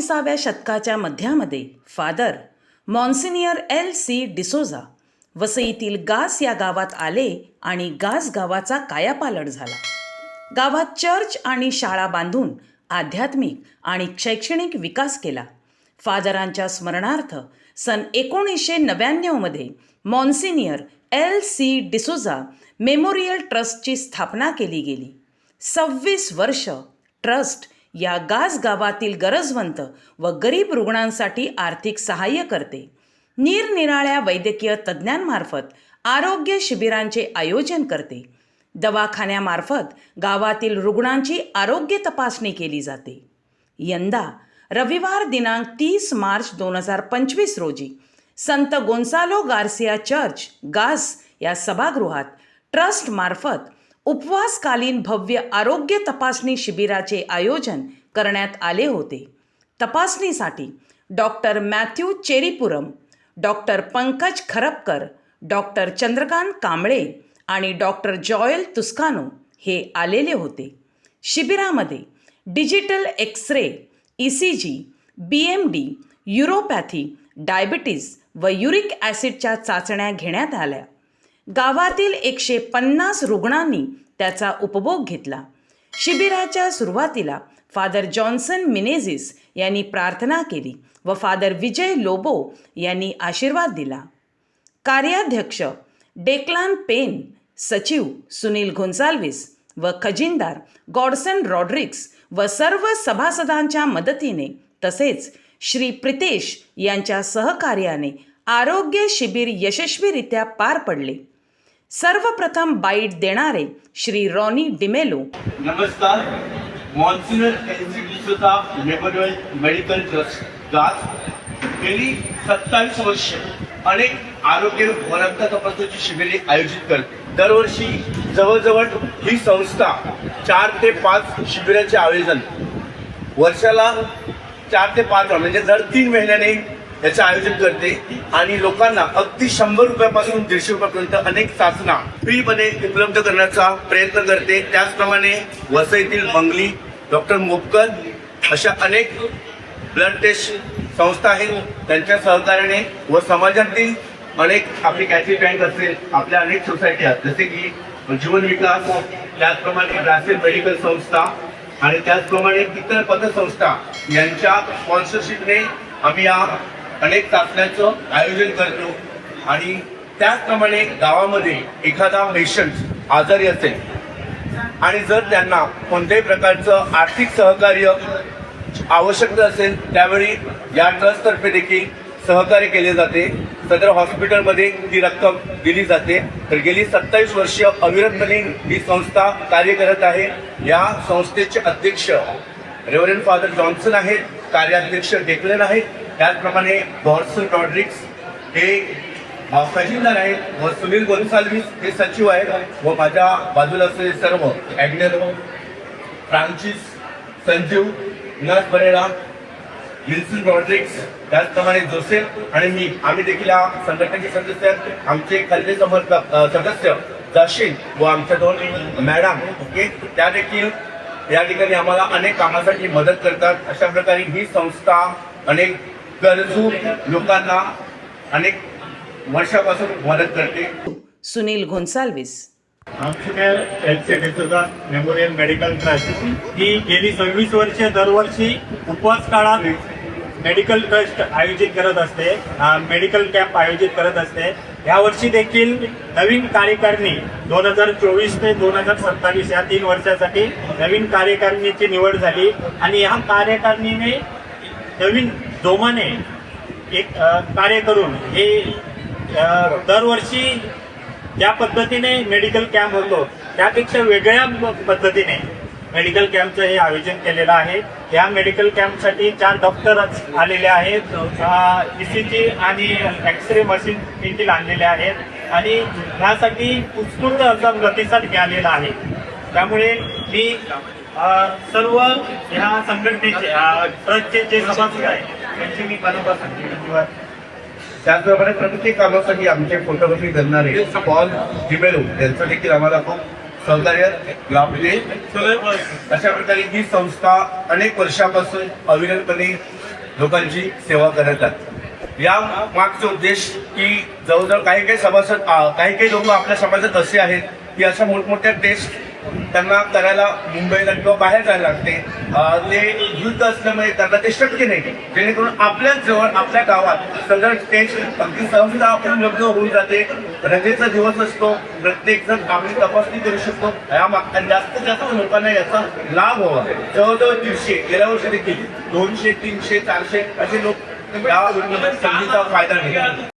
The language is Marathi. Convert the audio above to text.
एकोणीसाव्या शतकाच्या मध्यामध्ये father monsignor L C D'Souza वसईतील Gas या गावात आले आणि गास गावाचा कायापालट झाला. गावात चर्च आणि शाळा बांधून आध्यात्मिक आणि शैक्षणिक विकास केला. फादरांच्या स्मरणार्थ सन एकोणीसशे नव्याण्णवमध्ये monsignor L C D'Souza memorial ट्रस्टची स्थापना केली गेली. सव्वीस वर्ष ट्रस्ट या गास गावातील गरजवंत व गरीब रुग्णांसाठी आर्थिक सहाय्य करते. निरनिराळ्या वैद्यकीय तज्ज्ञांमार्फत आरोग्य शिबिरांचे आयोजन करते. दवाखान्यामार्फत गावातील रुग्णांची आरोग्य तपासणी केली जाते. यंदा रविवार दिनांक तीस मार्च दोन हजार पंचवीस रोजी संत गोन्सालो गार्सिया चर्च गास या सभागृहात ट्रस्टमार्फत उपवासकालीन भव्य आरोग्य तपासणी शिबिराचे आयोजन करण्यात आले होते. तपासणीसाठी doctor Matthew Cheripuram doctor Pankaj Kharapkar doctor Chandrakant Kamble आणि डॉक्टर जॉयल तुस्कानो हे आलेले होते. शिबिरामध्ये digital X ray E C G B M D uropathy diabetes व युरिक ॲसिडच्या चाचण्या घेण्यात आल्या. गावातील एकशे पन्नास रुग्णांनी त्याचा उपभोग घेतला. शिबिराच्या सुरुवातीला फादर जॉन्सन मिनेझिस यांनी प्रार्थना केली व फादर विजय लोबो यांनी आशीर्वाद दिला. कार्याध्यक्ष डेक्लान पेन सचिव सुनील घोन्साल्विस व खजिनदार गॉडसन रॉड्रिक्स व सर्व सभासदांच्या मदतीने तसेच श्री प्रितेश यांच्या सहकार्याने आरोग्य शिबिर यशस्वीरित्या पार पडले. सर्वप्रथम बाईट देणारे श्री रॉनी डिमेलो. नमस्कार. मॉन्सिनर इन्स्टिट्यूटचा मेमोरियल मेडिकल ट्रस्ट गात गेली सत्तावीस वर्ष अनेक आरोग्य वरंत तपासणीची शिबिरे आयोजित करते दरवर्षी जवळजवळ ही संस्था चार ते पाच शिबिरांचे आयोजन. वर्षाला चार ते पाच म्हणजे दर तीन महिन्याने याचं आयोजन करते. आणि लोकांना अगदी शंभर रुपयापासून दीडशे रुपयापर्यंत अनेक चाचण्या फ्रीपणे उपलब्ध करण्याचा प्रयत्न करते. त्याचप्रमाणे वसईतील मंगली डॉक्टर मोपकर अशा अनेक ब्लड टेस्ट संस्था आहेत. त्यांच्या सहकार्याने व समाजातील अनेक आपली कॅची बँक असेल आपल्या अनेक सोसायटी आहेत. जसे की जीवन विकास त्याचप्रमाणे राष्ट्रीय मेडिकल संस्था आणि त्याचप्रमाणे इतर पतसंस्था यांच्या स्पॉन्सरशिपने आम्ही या अनेक चाचण्याचं आयोजन करतो. आणि त्याचप्रमाणे गावामध्ये एखादा पेशंट आजारी असेल आणि जर त्यांना कोणत्याही प्रकारचं आर्थिक सहकार्य आवश्यकता असेल त्यावेळी या ट्रस्टतर्फे देखील सहकार्य केले जाते. सदर हॉस्पिटलमध्ये ती रक्कम दिली जाते. तर गेली सत्तावीस वर्ष अविरतपणे ही संस्था कार्य करत आहे. या संस्थेचे अध्यक्ष रेव्हरेंड फादर जॉन्सन आहेत कार्याध्यक्ष डेक्लन आहेत त्याचप्रमाणे गॉर्सन रॉड्रिक्स हे अ, खजिनदार आहेत व सुनील गोन्साल्विस हे सचिव आहेत व माझ्या बाजूला असलेले सर्व ॲडमिरल फ्रान्सिस संजीव विनाश बरेडा विल्सन रॉड्रिक्स त्याचप्रमाणे जोसेफ आणि मी. आम्ही देखील या संघटनेचे सदस्य आहेत. आमचे कल्ले समर्थक सदस्य जाशील व आमच्या दोन मॅडम ओके? त्या देखील या ठिकाणी आम्हाला अनेक कामासाठी मदत करतात. अशा प्रकारे ही संस्था अनेक गरजू लोकांना अनेक वर्षापासून मदत करते. Sunil Gonsalves. Memorial medical trust ही गेली सव्वीस वर्षे दरवर्षी उपवास काळात मेडिकल ट्रस्ट आयोजित करत असते. मेडिकल कॅम्प आयोजित करत असते. यावर्षी देखील नवीन कार्यकारिणी दोन हजार चोवीस ते दोन हजार सत्तावीस या तीन वर्षासाठी नवीन कार्यकारिणीची निवड झाली. आणि या कार्यकारिणीने नवीन जोमाने एक कार्य करून हे दरवर्षी ज्या पद्धतीने मेडिकल कॅम्प होतो त्यापेक्षा वेगळ्या प- पद्धतीने मेडिकल कॅम्पचं हे आयोजन केलेलं आहे. या मेडिकल कॅम्पसाठी चार डॉक्टरच आलेले आहेत. ई सी जी आणि एक्सरे मशीन देखील आणलेले आहेत. आणि ह्यासाठी उत्स्फूर्त असा प्रतिसाद मिळालेला आहे. त्यामुळे मी सर्व ह्या संघटनेचे ट्रस्टचे जे सभासद आहेत त्यांची मी मनापासून धन्यवाद त्याचप्रमाणे प्रत्येक कामासाठी आमचे फोटोग्राफी करणारे पॉल जिमेलो यांचं देखील आम्हाला खूप सहकार्य लाभले अशा प्रकारे ही संस्था अनेक वर्षापासून अविरतपणे लोकांची सेवा करत आहे या मागचा उद्देश की जवळजवळ काही काही सभासद काही काही लोक आपल्या समाजात असे आहेत की अशा मोठमोठ्या टेस्ट त्यांना करायला मुंबईला किंवा बाहेर जायला लागते. ते युद्ध असल्यामुळे त्यांना ते शक्य नाही. जेणेकरून आपल्याच जवळ आपल्या गावात सगळं स्टेज अगदी सहजता आपण लग्न होऊन जाते. रजेचा दिवस असतो. प्रत्येक जण आपली तपासणी करू शकतो. या जास्त आणि जास्त लोकांना याचा लाभ व्हावा जवळजवळ दीडशे गेल्या वर्षी देखील दोनशे तीनशे चारशे असे लोक या संधीचा फायदा घेतात.